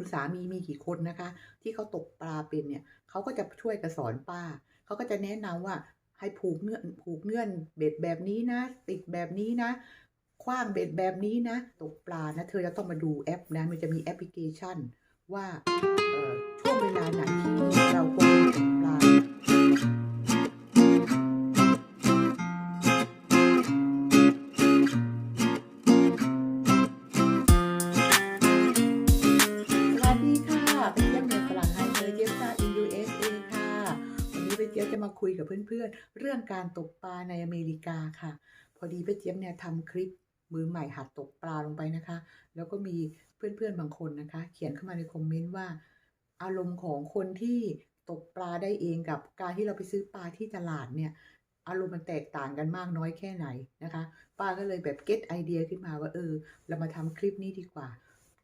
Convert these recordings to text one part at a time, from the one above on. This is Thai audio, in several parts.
คุณสามีมีกี่คนนะคะ ที่เขาตกปลาเป็นเนี่ยเขาก็จะช่วยกันสอนป้าเขาก็จะแนะนำว่าให้ผูกเงื่อนผูกเงื่อนเบ็ดแบบนี้นะ ติดแบบนี้นะคว้างเบ็ดแบบนี้นะ ตกปลานะ เธอจะต้องมาดูแอปนะมันจะมีแอปพลิเคชัน ว่าช่วงเวลาไหนที่เราควร นี้เป็นเจี๊ยบจะมาคุยกับเพื่อนๆ เรื่องการตกปลาในอเมริกาค่ะ พอดีเป็นเจี๊ยบเนี่ยทำคลิปมือใหม่หัดตกปลาลงไปนะคะ แล้วก็มีเพื่อนๆบางคนนะคะ เขียนเข้ามาในคอมเมนต์ว่า อารมณ์ของคนที่ตกปลาได้เองกับการที่เราไปซื้อปลาที่ตลาดเนี่ยอารมณ์มันแตกต่างกันมากน้อยแค่ไหนนะคะ ป้าก็เลยแบบเก็ตไอเดียขึ้นมาว่าเออ เรามาทำคลิปนี้ดีกว่า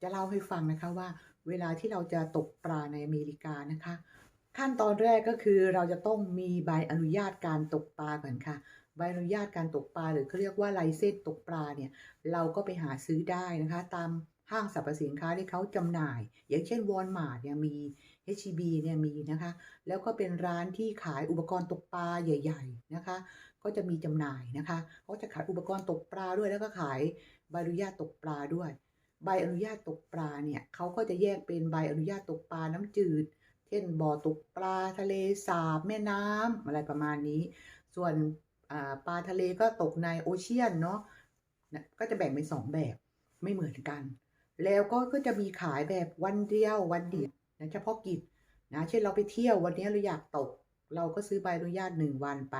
จะเล่าให้ฟังนะคะว่า เวลาที่เราจะตกปลาในอเมริกานะคะ ขั้นตอนแรกก็คือเราจะต้องมีใบอนุญาตการตกปลาก่อนค่ะ ใบอนุญาตการตกปลาหรือเขาเรียกว่าไลเซนตกปลาเนี่ยเราก็ไปหาซื้อได้นะคะ ตามห้างสรรพสินค้าที่เขาจำหน่าย อย่างเช่นวอลมาร์ทเนี่ยมี H-E-B เนี่ยมีนะคะ แล้วก็เป็นร้านที่ขายอุปกรณ์ตกปลาใหญ่ ๆนะคะ ก็จะมีจำหน่ายนะคะเขาจะขายอุปกรณ์ตกปลาด้วยแล้วก็ขายใบอนุญาตตกปลาด้วย ใบอนุญาตตกปลาเนี่ยเขาก็จะแยกเป็นใบอนุญาตตกปลาน้ำจืด เช่นบ่อตกปลาทะเลสาบแม่น้ำอะไรประมาณนี้ ส่วนปลาทะเลก็ตกในโอเชียนเนาะนะก็จะแบ่งเป็นสองแบบไม่เหมือนกัน แล้วก็ก็จะมีขายแบบวันเดียววันเดียวนะเฉพาะกิจนะเช่นเราไปเที่ยววันนี้เราอยากตก เราก็ซื้อใบอนุญาตหนึ่งวันไป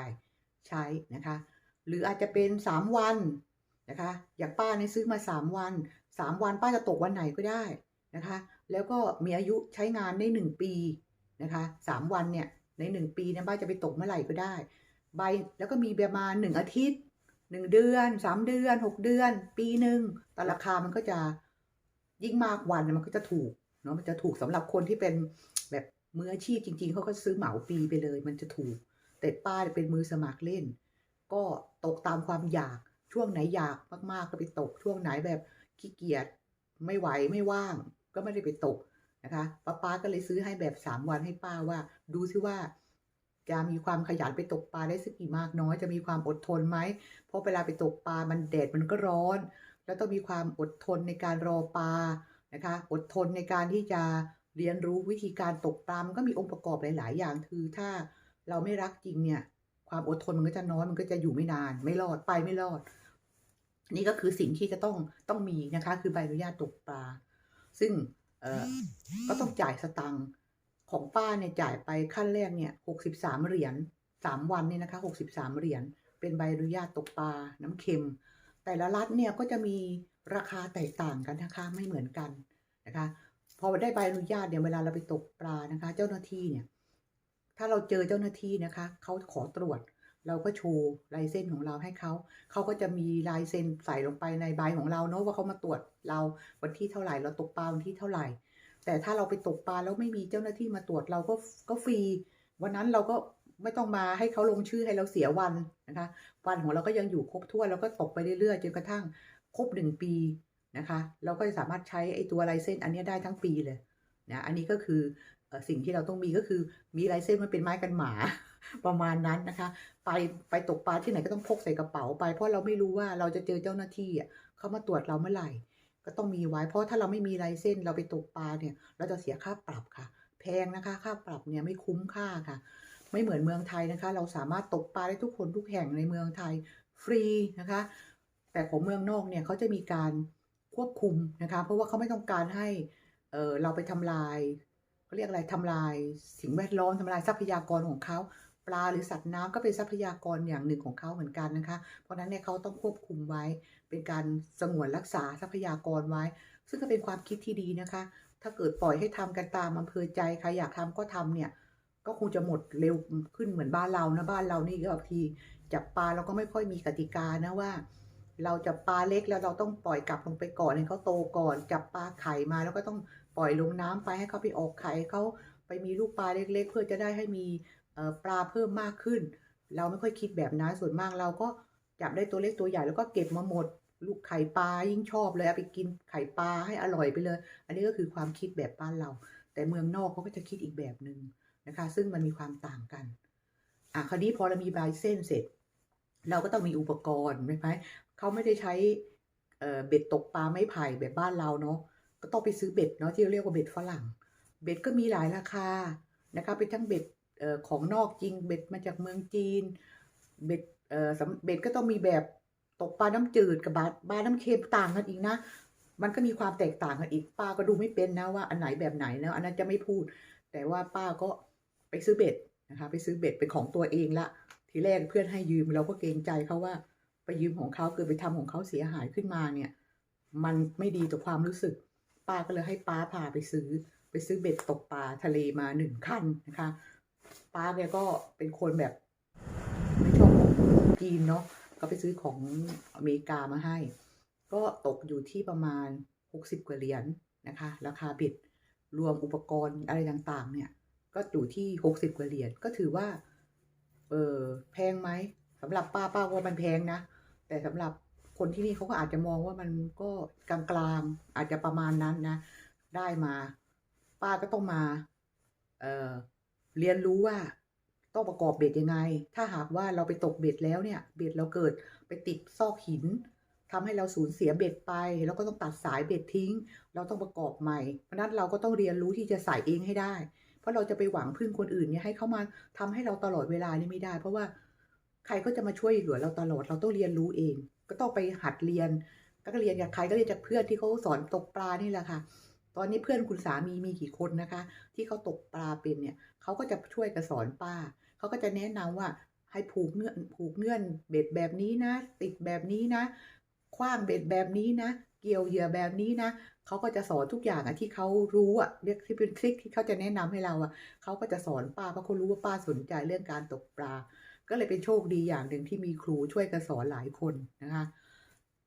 ใช้นะคะ หรืออาจจะเป็นสามวันนะคะ อย่างป้าเนี่ยซื้อมาสามวันสามวันป้าจะตกวันไหนก็ได้ นะคะ แล้วก็มีอายุใช้งานได้หนึ่งปีนะคะสามวันเนี่ยในหนึ่งปีเนี่ยป้าจะไปตกเมื่อไหร่ก็ได้ ใบแล้วก็มีประมาณหนึ่งอาทิตย์หนึ่งเดือนสามเดือนหกเดือน ปีหนึ่งแต่ราคามันก็จะยิ่งมากวันมันก็จะถูกเนาะมันจะถูกสำหรับคนที่เป็นแบบมืออาชีพจริง ๆเขาก็ซื้อเหมาปีไปเลย มันจะถูก แต่ป้าเป็นมือสมัครเล่น ก็ตกตามความอยากช่วงไหนอยากมากๆก็ไปตกช่วงไหนแบบขี้เกียจไม่ไหวไม่ว่าง ก็ไม่ได้ไปตกนะคะป้าป้าก็เลยซื้อให้แบบสามวันให้ป้าว่า ดูซิว่า จะมีความขยันไปตกปลาได้สักกี่มากน้อย จะมีความอดทนไหมเพราะเวลาไปตกปลามันแดดมันก็ร้อน แล้วต้องมีความอดทนในการรอปลานะคะ อดทนในการที่จะเรียนรู้วิธีการตกปลามันก็มีองค์ประกอบหลาย ๆ อย่างคือถ้าเราไม่รักจริงเนี่ย ความอดทนมันก็จะน้อยมันก็จะอยู่ไม่นาน ไม่รอดไปไม่รอด นี่ก็คือสิ่งที่จะต้องต้องมีนะคะ คือใบอนุญาตตกปลา ซึ่งเออก็ต้องจ่ายสตังค์ของป้าเนี่ยจ่ายไปขั้นแรกเนี่ยหกสิบสามเหรียญสามวันเนี่ยนะคะหกสิบสามเหรียญเป็นใบอนุญาตตกปลาน้ำเค็ม แต่ละรัฐเนี่ยก็จะมีราคาแตกต่างกันนะคะไม่เหมือนกันนะคะพอได้ใบอนุญาตเนี่ยเวลาเราไปตกปลานะคะ เจ้าหน้าที่เนี่ย ถ้าเราเจอเจ้าหน้าที่นะคะเขาขอตรวจ เราก็โชว์ลายเส้นของเราให้เขาเขาก็จะมีลายเซ็นใส่ลงไปในใบของเราเนาะว่าเขามาตรวจเราวันที่เท่าไหร่เราตกปลาวันที่เท่าไหร่ แต่ถ้าเราไปตกปลาแล้วไม่มีเจ้าหน้าที่มาตรวจเราก็ก็ฟรี วันนั้นเราก็ไม่ต้องมาให้เขาลงชื่อให้เราเสียวันนะคะ วันของเราก็ยังอยู่ครบถ้วนเราก็ตกไปเรื่อยๆจนกระทั่งครบหนึ่งปีนะคะ เราก็จะสามารถใช้ไอ้ตัวลายเส้นอันนี้ได้ทั้งปีเลยนะอันนี้ก็คือสิ่งที่เราต้องมีก็คือมีลายเส้นมันเป็นไม้กันหมา ประมาณนั้นนะคะ ไปไปตกปลาที่ไหนก็ต้องพกใส่กระเป๋าไป เพราะเราไม่รู้ว่าเราจะเจอเจ้าหน้าที่อะเขามาตรวจเราเมื่อไหร่ ก็ต้องมีไว้ เพราะถ้าเราไม่มีลายเส้นเราไปตกปลาเนี่ย เราจะเสียค่าปรับค่ะ แพงนะคะ ค่าปรับเนี่ยไม่คุ้มค่าค่ะ ไม่เหมือนเมืองไทยนะคะ เราสามารถตกปลาได้ทุกคนทุกแห่งในเมืองไทยฟรีนะคะ แต่ของเมืองนอกเนี่ยเขาจะมีการควบคุมนะคะ เพราะว่าเขาไม่ต้องการให้เออเราไปทำลายเขาเรียกอะไรทำลายสิ่งแวดล้อมทำลายทรัพยากรของเขา ปลาหรือสัตว์น้ำก็เป็นทรัพยากรอย่างหนึ่งของเขาเหมือนกันนะคะ เพราะนั้นเนี่ยเขาต้องควบคุมไว้ เป็นการสงวนรักษาทรัพยากรไว้ ซึ่งก็เป็นความคิดที่ดีนะคะ ถ้าเกิดปล่อยให้ทำกันตามอำเภอใจใครอยากทำก็ทำเนี่ยก็คงจะหมดเร็วขึ้นเหมือนบ้านเรานะบ้านเรานี่บางทีจับปลาเราก็ไม่ค่อยมีกติกานะว่า เราจับปลาเล็กแล้วเราต้องปล่อยกลับลงไปก่อนให้เขาโตก่อน จับปลาไข่มาแล้วก็ต้องปล่อยลงน้ำไปให้เขาไปออกไข่เขาไปมีลูกปลาเล็ก ๆ เพื่อจะได้ให้มี ปลาเพิ่มมากขึ้น เราไม่ค่อยคิดแบบนั้นส่วนมากเราก็จับได้ตัวเล็กตัวใหญ่แล้วก็เก็บมาหมด ลูกไข่ปลายิ่งชอบเลยเอาไปกินไข่ปลาให้อร่อยไปเลย อันนี้ก็คือความคิดแบบบ้านเรา แต่เมืองนอกเขาก็จะคิดอีกแบบหนึ่งนะคะ ซึ่งมันมีความต่างกันอะคราวนี้พอเรามีใบเส้นเสร็จ เราก็ต้องมีอุปกรณ์ใช่ไหมเขาไม่ได้ใช้เบ็ดตกปลาไม้ไผ่แบบบ้านเราเนาะก็ต้องไปซื้อเบ็ดเนาะที่เรียกว่าเบ็ดฝรั่ง เบ็ดก็มีหลายราคานะคะเป็นทั้งเบ็ด ของนอกจริงเบ็ดมาจากเมืองจีน เบ็ดเอ่อสำเบ็ดก็ต้องมีแบบตกปลาน้ำจืดกับบาปลาน้ำเค็มต่างกันอีกนะ มันก็มีความแตกต่างกันอีกป้าก็ดูไม่เป็นนะว่าอันไหนแบบไหนนะอันนั้นจะไม่พูด แต่ว่าป้าก็ไปซื้อเบ็ดนะคะไปซื้อเบ็ดเป็นของตัวเองละ ทีแรกเพื่อนให้ยืมเราก็เกรงใจเขาว่าไปยืมของเขาเกิดไปทำของเขาเสียหายขึ้นมาเนี่ย มันไม่ดีต่อความรู้สึก ป้าก็เลยให้ป้าพาไปซื้อ ไปซื้อเบ็ดตกปลาทะเลมาหนึ่งคันนะคะ ป้าแกก็เป็นคนแบบ ไม่ชอบจีนเนาะก็ไปซื้อของอเมริกามาให้ ก็ตกอยู่ที่ประมาณ 60 กว่าเหรียญนะคะ ราคาเบ็ดรวมอุปกรณ์อะไรต่างๆ เนี่ย ก็อยู่ที่60กว่าเหรียญก็ถือว่า เออแพงไหมสำหรับป้าป้าว่ามันแพงนะ แต่สำหรับคนที่นี่เขาก็อาจจะมองว่ามันก็กลางๆอาจจะประมาณนั้นนะ ได้มา ป้าก็ต้องมา เอ่อ เรียนรู้ว่าต้องประกอบเบ็ดยังไง ถ้าหากว่าเราไปตกเบ็ดแล้วเนี่ย เบ็ดเราเกิดไปติดซอกหินทำให้เราสูญเสียเบ็ดไป แล้วก็ต้องตัดสายเบ็ดทิ้ง เราต้องประกอบใหม่ เพราะนั้นเราก็ต้องเรียนรู้ที่จะใส่เองให้ได้ เพราะเราจะไปหวังพึ่งคนอื่นเนี่ยให้เขามาทำให้เราตลอดเวลานี่ไม่ได้ เพราะว่าใครก็จะมาช่วยเหลือเราตลอด เราต้องเรียนรู้เอง ก็ต้องไปหัดเรียน ก็เรียนจากใครก็เรียนจากเพื่อนที่เขาสอนตกปลานี่แหละค่ะ ตอนนี้เพื่อนคุณสามีมีกี่คนนะคะ ที่เขาตกปลาเป็นเนี่ยเขาก็จะช่วยกันสอนป้าเขาก็จะแนะนำว่าให้ผูกเงื่อนผูกเงื่อนเบ็ดแบบนี้นะ ติดแบบนี้นะคว้างเบ็ดแบบนี้นะ เกี่ยวเหยื่อแบบนี้นะเขาก็จะสอนทุกอย่างอะที่เขารู้อะเรียกที่เป็นทริคที่เขาจะแนะนำให้เราอะเขาก็จะสอนป้าเพราะเขารู้ว่าป้าสนใจเรื่องการตกปลา ก็เลยเป็นโชคดีอย่างหนึ่งที่มีครูช่วยกันสอนหลายคนนะคะ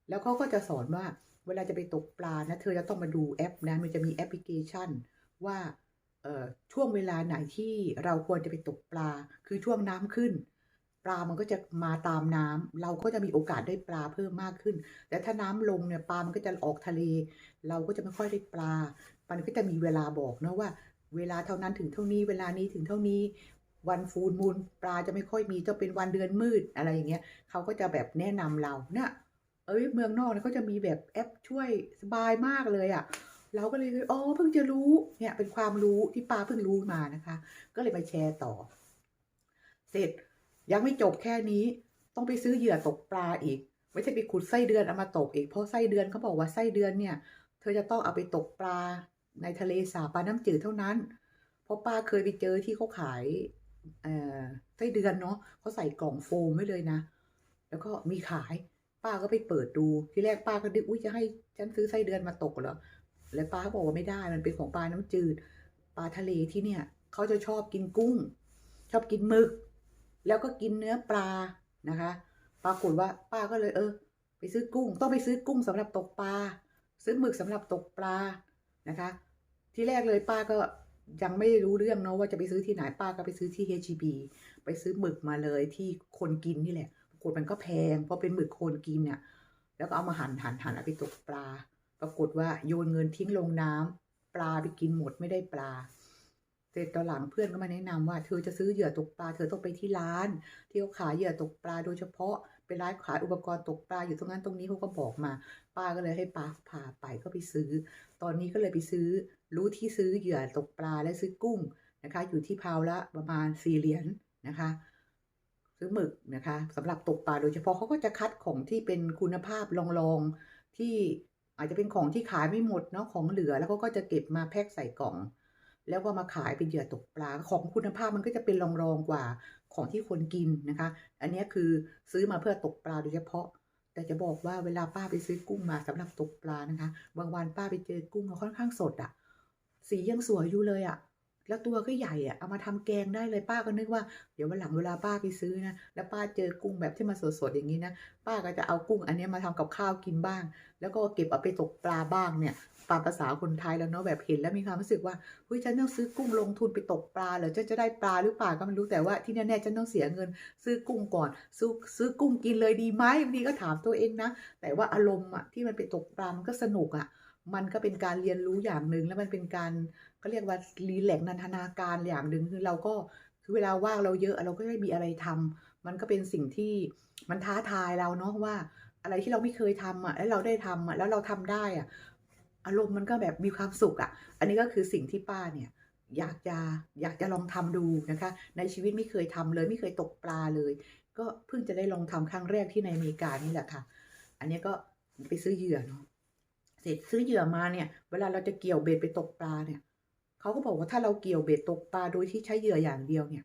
แล้วเขาก็จะสอนว่า เวลาจะไปตกปลานะ เธอจะต้องมาดูแอปนะ มันจะมีแอปพลิเคชันว่าเอ่อช่วงเวลาไหนที่เราควรจะไปตกปลา คือช่วงน้ำขึ้น ปลามันก็จะมาตามน้ำเราก็จะมีโอกาสได้ปลาเพิ่มมากขึ้น แต่ถ้าน้ำลงเนี่ยปลามันก็จะออกทะเล เราก็จะไม่ค่อยได้ปลา มันก็จะมีเวลาบอกนะว่า เวลาเท่านั้นถึงเท่านี้ เวลานี้ถึงเท่านี้ วันฟูลมูลปลาจะไม่ค่อยมีจะเป็นวันเดือนมืดอะไรอย่างเงี้ยเขาก็จะแบบแนะนำเราเนี่ย เอ้ยเมืองนอกเนี่ยเขาจะมีแบบแอปช่วยสบายมากเลยอะ่ะ เราก็เลยอ๋อเพิ่งจะรู้เนี่ยเป็นความรู้ที่ป้าเพิ่งรู้มานะคะ ก็เลยมาแชร์ต่อ เสร็จยังไม่จบแค่นี้ ต้องไปซื้อเหยื่อตกปลาอีก ไม่ใช่ไปขุดไส้เดือนเอามาตกอีกเพราะไส้เดือนเขาบอกว่าไส้เดือนเนี่ย เธอจะต้องเอาไปตกปลาในทะเลสาบปลาน้ำจืดเท่านั้น เพราะป้าเคยไปเจอที่เขาขายไส้เดือนเนาะเขาใส่กล่องโฟมไว้เลยนะ แล้วก็มีขาย ป้าก็ไปเปิดดูที่แรกป้าก็นึกอุ้ยจะให้ฉันซื้อไส้เดือนมาตกเหรอแล้วป้าก็บอกว่าไม่ได้มันเป็นของปลาน้ำจืดปลาทะเลที่เนี่ยเขาจะชอบกินกุ้ง ชอบกินหมึก แล้วก็กินเนื้อปลานะคะ ปรากฏว่าป้าก็เลยเออ ไปซื้อกุ้ง ต้องไปซื้อกุ้งสำหรับตกปลาซื้อหมึกสำหรับตกปลานะคะ ที่แรกเลยป้าก็ยังไม่รู้เรื่องเนาะว่าจะไปซื้อที่ไหนป้าก็ไปซื้อที่ H-E-B ไปซื้อหมึกมาเลยที่คนกินนี่แหละ กฏมันก็แพงเพราะเป็นหมึกคนกินเนี่ยแล้วก็เอามาหั่นหั่นหั่นเอาไปตกปลา ปรากฏว่าโยนเงินทิ้งลงน้ำปลาไปกินหมดไม่ได้ปลาเสร็จตอนหลังเพื่อนก็มาแนะนำว่าเธอจะซื้อเหยื่อตกปลา เธอต้องไปที่ร้านที่เขาขายเหยื่อตกปลาโดยเฉพาะเป็นร้านขายอุปกรณ์ตกปลาอยู่ตรงนั้นตรงนี้เขาก็บอกมา ป้าก็เลยให้ป้าพาไปก็ไปซื้อ ตอนนี้ก็เลยไปซื้อ รู้ที่ซื้อเหยื่อตกปลาและซื้อกุ้งนะคะ อยู่ที่พาวละประมาณสี่เหรียญนะคะ ซื้อหมึกนะคะสำหรับตกปลาโดยเฉพาะเขาก็จะคัดของที่เป็นคุณภาพรองๆที่อาจจะเป็นของที่ขายไม่หมดเนาะของเหลือแล้วเขาก็จะเก็บมาแพ็คใส่กล่อง แล้วก็มาขายเป็นเหยื่อตกปลาของคุณภาพมันก็จะเป็นรองๆกว่าของที่คนกินนะคะ อันนี้คือซื้อมาเพื่อตกปลาโดยเฉพาะ แต่จะบอกว่าเวลาป้าไปซื้อกุ้งมาสำหรับตกปลานะคะ บางวันป้าไปเจอกุ้งมันค่อนข้างสดอะ่ะ สียังสวยอยู่เลยอะ่ะ แล้วตัวก็ใหญ่อะเอามาทำแกงได้เลยป้าก็นึกว่าเดี๋ยววันหลังเวลาป้าไปซื้อนะแล้วป้าเจอกุ้งแบบที่มาสดๆอย่างนี้นะป้าก็จะเอากุ้งอันนี้มาทำกับข้าวกินบ้าง แล้วก็เก็บเอาไปตกปลาบ้างเนี่ยตามภาษาคนไทยแล้วเนาะแบบเห็นแล้วมีความรู้สึกว่าเฮ้ยฉันต้องซื้อกุ้งลงทุนไปตกปลาเหรอฉันจะได้ปลาหรือเปล่าก็ไม่รู้แต่ว่าที่แน่ๆฉันต้องเสียเงิน ซื้อกุ้งก่อนซื้อซื้อกุ้งกินเลยดีไหมบางทีก็ถามตัวเองนะ แต่ว่าอารมณ์อะที่มันไปตกปลามันก็สนุกอะมันก็เป็นการเรียนรู้อย่างหนึ่งแล้วมันเป็นการ ก็เรียกว่ารีแลกซ์นันทนาการอย่างหนึ่งคือเราก็คือเวลาว่างเราเยอะเราก็ได้มีอะไรทำมันก็เป็นสิ่งที่มันท้าทายเราเนาะว่า อะไรที่เราไม่เคยทำอะแล้วเราได้ทำอะแล้วเราทำได้อะอารมณ์มันก็แบบมีความสุขอะ อันนี้ก็คือสิ่งที่ป้าเนี่ยอยากจะอยากจะลองทำดูนะคะ ในชีวิตไม่เคยทำเลย ไม่เคยตกปลาเลย ก็เพิ่งจะได้ลองทำครั้งแรกที่ในอเมริกานี่แหละค่ะ อันนี้ก็ไปซื้อเหยื่อเนาะเสร็จซื้อเหยื่อมาเนี่ย เวลาเราจะเกี่ยวเบ็ดไปตกปลาเนี่ย เขาก็บอกว่าถ้าเราเกี่ยวเบ็ดตกปลาโดยที่ใช้เหยื่ออย่างเดียวเนี่ย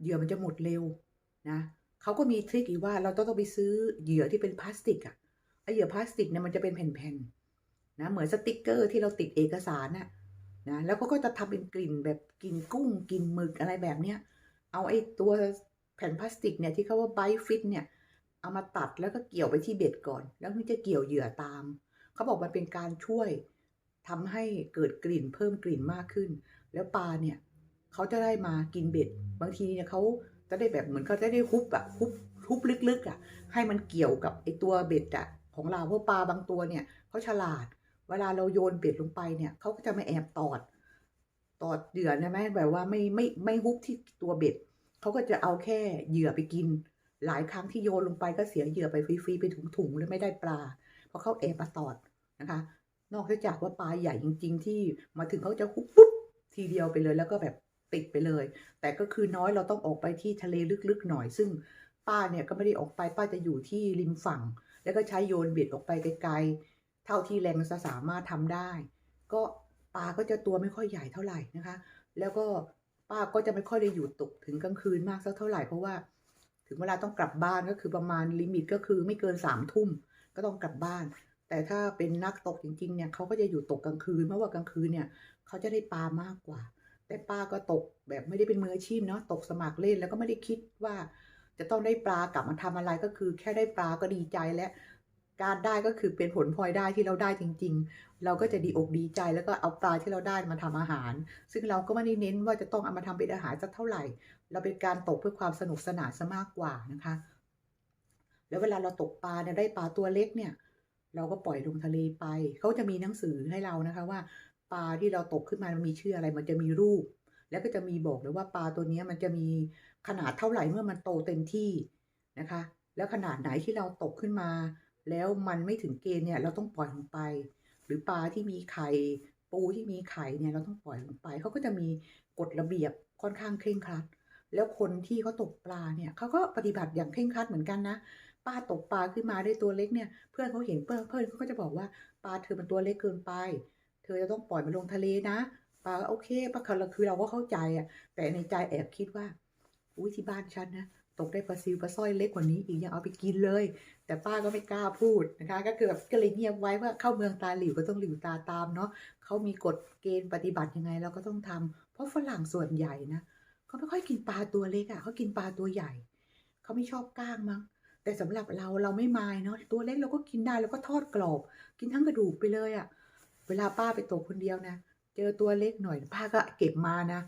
เหยื่อมันจะหมดเร็วนะเขาก็มีทริคอีกว่าเราต้องไปซื้อเหยื่อที่เป็นพลาสติกอะไอเหยื่อพลาสติกเนี่ยมันจะเป็นแผ่นๆนะเหมือนสติกเกอร์ที่เราติดเอกสารน่ะนะแล้วก็จะทำเป็นกลิ่นแบบกลิ่นกุ้งกลิ่นหมึกอะไรแบบเนี้ยเอาไอ้ตัวแผ่นพลาสติกเนี่ยที่เขาว่าไบฟิตเนี่ย เอามาตัดแล้วก็เกี่ยวไปที่เบ็ดก่อน แล้วมันจะเกี่ยวเหยื่อตาม เขาบอกมันเป็นการช่วย ทำให้เกิดกลิ่นเพิ่มกลิ่นมากขึ้น แล้วปลาเนี่ยเขาจะได้มากินเบ็ด บางทีเนี่ยเขาจะได้แบบเหมือนเขาจะได้ฮุบอะฮุบฮุบลึกๆอะให้มันเกี่ยวกับไอตัวเบ็ดอะของเราเพราะปลาบางตัวเนี่ยเขาฉลาด เวลาเราโยนเบ็ดลงไปเนี่ยเขาก็จะมาแอบตอด ตอดเหยื่อนะไหมแบบว่าไม่ไม่ไม่ฮุบที่ตัวเบ็ดเขาก็จะเอาแค่เหยื่อไปกิน หลายครั้งที่โยนลงไปก็เสียเหยื่อไปฟรีๆไปถุงๆเลยไม่ได้ปลา เพราะเขาแอบมาตอดนะคะ นอกจากว่าปลาใหญ่จริง ๆ ที่มาถึงเขาจะฮุบปุ๊บทีเดียวไปเลยแล้วก็แบบติดไปเลย แต่ก็คือน้อยเราต้องออกไปที่ทะเลลึกๆหน่อย ซึ่งป้าเนี่ยก็ไม่ได้ออกไปป้าจะอยู่ที่ริมฝั่ง แล้วก็ใช้โยนเบ็ดออกไปไกลๆเท่าที่แรงจะสามารถทำได้ ก็ปลาก็จะตัวไม่ค่อยใหญ่เท่าไหร่นะคะ แล้วก็ป้าก็จะไม่ค่อยได้อยู่ตกถึงกลางคืนมากสักเท่าไหร่เพราะว่า ถึงเวลาต้องกลับบ้านก็คือประมาณลิมิตก็คือไม่เกินสามทุ่มก็ต้องกลับบ้าน แต่ถ้าเป็นนักตกจริงๆเนี่ยเขาก็จะอยู่ตกกลางคืนเพราะว่ากลางคืนเนี่ยเขาจะได้ปลามากกว่า แต่ป้าก็ตกแบบไม่ได้เป็นมืออาชีพเนาะตกสมัครเล่นแล้วก็ไม่ได้คิดว่า จะต้องได้ปลากลับมาทำอะไรก็คือ แค่ได้ปลาก็ดีใจและการได้ก็คือเป็นผลพลอยได้ที่เราได้จริง ๆ เราก็จะดีอกดีใจแล้วก็เอาปลาที่เราได้มาทำอาหาร ซึ่งเราก็ไม่ได้เน้นว่าจะต้องเอามาทำเป็นอาหารสักเท่าไหร่ เราเป็นการตกเพื่อความสนุกสนานซะมากกว่านะคะ แล้วเวลาเราตกปลาเนี่ยได้ปลาตัวเล็กเนี่ย เราก็ปล่อยลงทะเลไป เขาจะมีหนังสือให้เรานะคะว่า ปลาที่เราตกขึ้นมามันมีชื่ออะไร มันจะมีรูป แล้วก็จะมีบอกเลยว่าปลาตัวนี้มันจะมีขนาดเท่าไหร่เมื่อมันโตเต็มที่นะคะ แล้วขนาดไหนที่เราตกขึ้นมา แล้วมันไม่ถึงเกณฑ์เนี่ยเราต้องปล่อยลงไป หรือปลาที่มีไข่ปูที่มีไข่เนี่ยเราต้องปล่อยลงไป เขาก็จะมีกฎระเบียบค่อนข้างเคร่งครัด แล้วคนที่เขาตกปลาเนี่ยเขาก็ปฏิบัติอย่างเคร่งครัดเหมือนกันนะ ป้าตกปลาขึ้นมาได้ตัวเล็กเนี่ย เพื่อนเขาเห็นเพื่อนเพื่อนเขาก็จะบอกว่าปลาเธอมันตัวเล็กเกินไป เธอจะต้องปล่อยมันลงทะเลนะปลาโอเคป้าคือคือเราก็เข้าใจอะ แต่ในใจแอบคิดว่า อุ้ยที่บ้านฉันนะตกได้ปลาซิวปลาสร้อยเล็กกว่านี้อีกยังเอาไปกินเลย แต่ป้าก็ไม่กล้าพูดนะคะ ก็คือแบบก็เลยเงียบไว้ว่าเข้าเมืองตาหลิวก็ต้องหลิวตาตามเนาะเขามีกฎเกณฑ์ปฏิบัติยังไงเราก็ต้องทำเพราะฝรั่งส่วนใหญ่นะเขาไม่ค่อยกินปลาตัวเล็กอะ่ะเขากินปลาตัวใหญ่เขาไม่ชอบก้างมั้ง แต่สำหรับเราเราไม่มายเนาะตัวเล็กเราก็กินได้แล้วก็ทอดกรอบ กินทั้งกระดูกไปเลยอะ่ะ เวลาป้าไปตกคนเดียวนะ เจอตัวเล็กหน่อย ป้าก็เก็บมานะ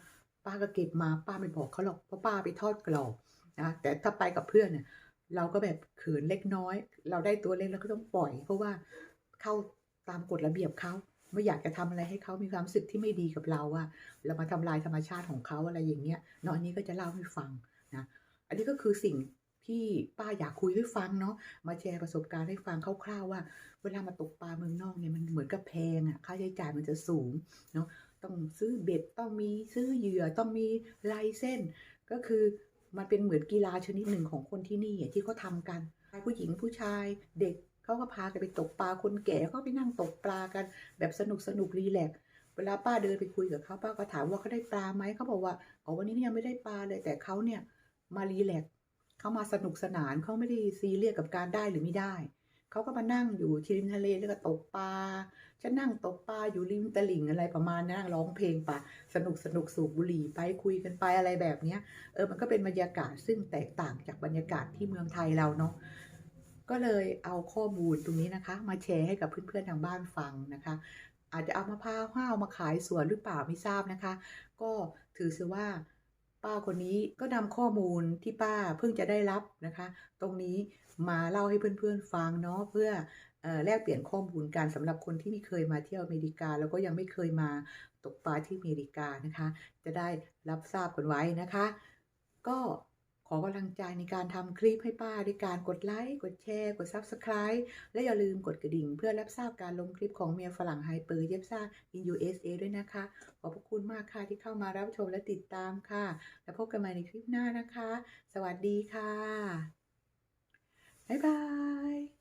ป้าก็เก็บมาป้าไม่บอกเขาหรอกเพราะป้าไปทอดกรอบนะแต่ถ้าไปกับเพื่อนเนี่ยเราก็แบบเขินเล็กน้อย เราได้ตัวเล็กเราก็ต้องปล่อย เพราะว่าเข้าตามกฎระเบียบเขาไม่อยากจะทำอะไรให้เขามีความรู้สึกที่ไม่ดีกับเราอะเรามาทำลายธรรมชาติของเขาอะไรอย่างเงี้ยเนาะอันนี้ก็จะเล่าให้ฟังนะ อันนี้ก็คือสิ่ง ที่ป้าอยากคุยให้ฟังเนาะมาแชร์ประสบการณ์ให้ฟังคร่าวๆว่า เวลามาตกปลาเมืองนอกเนี่ยมันเหมือนกับแพงอะค่าใช้จ่ายมันจะสูงเนาะต้องซื้อเบ็ดต้องมีซื้อเหยื่อต้องมีลายเส้น ก็คือมันเป็นเหมือนกีฬาชนิดหนึ่งของคนที่นี่ที่เขาทำกันผู้หญิงผู้ชายเด็กเขาก็พากันไปตกปลาคนแก่ก็ไปนั่งตกปลากัน แบบสนุกสนุกรีแลกเวลาป้าเดินไปคุยกับเขาป้าก็ถามว่าเขาได้ปลาไหมเขาบอกว่าอ๋อวันนี้ยังไม่ได้ปลาเลยแต่เขาเนี่ยมารีแลก เขามาสนุกสนานเขาไม่ได้ซีเรียสกับการได้หรือไม่ได้ เขาก็มานั่งอยู่ที่ริมทะเลแล้วก็ตกปลาจะนั่งตกปลาอยู่ริมตลิ่งอะไรประมาณนั้นร้องเพลงปะสนุกสนุกสูบบุหรี่ไปคุยกันไปอะไรแบบเนี้ยเออมันก็เป็นบรรยากาศซึ่งแตกต่างจากบรรยากาศที่เมืองไทยเราเนาะก็เลยเอาข้อมูลตรงนี้นะคะ มาแชร์ให้กับเพื่อนๆทางบ้านฟังนะคะ อาจจะเอามะพาห้าวมาขายสวนหรือเปล่าไม่ทราบนะคะ ก็ถือซะว่า ป้าคนนี้ก็นำข้อมูลที่ป้าเพิ่งจะได้รับนะคะ ตรงนี้มาเล่าให้เพื่อนๆฟังเนาะเพื่อแลกเปลี่ยนข้อมูลกันสำหรับคนที่ไม่เคยมาเที่ยวอเมริกา แล้วก็ยังไม่เคยมาตกปลาที่อเมริกานะคะ จะได้รับทราบกันไว้นะคะ ก็ ขอกำลังใจในการทำคลิปให้ป้าด้วยการกดไลค์ กดแชร์ กด Subscribe และอย่าลืมกดกระดิ่ง เพื่อรับทราบการลงคลิปของเมียฝรั่งไฮเปอร์เย็บซ่า in USA ด้วยนะคะ ขอบพระคุณมากค่ะที่เข้ามารับชมและติดตามค่ะ แล้วพบกันใหม่ในคลิปหน้านะคะ สวัสดีค่ะ บ๊ายบาย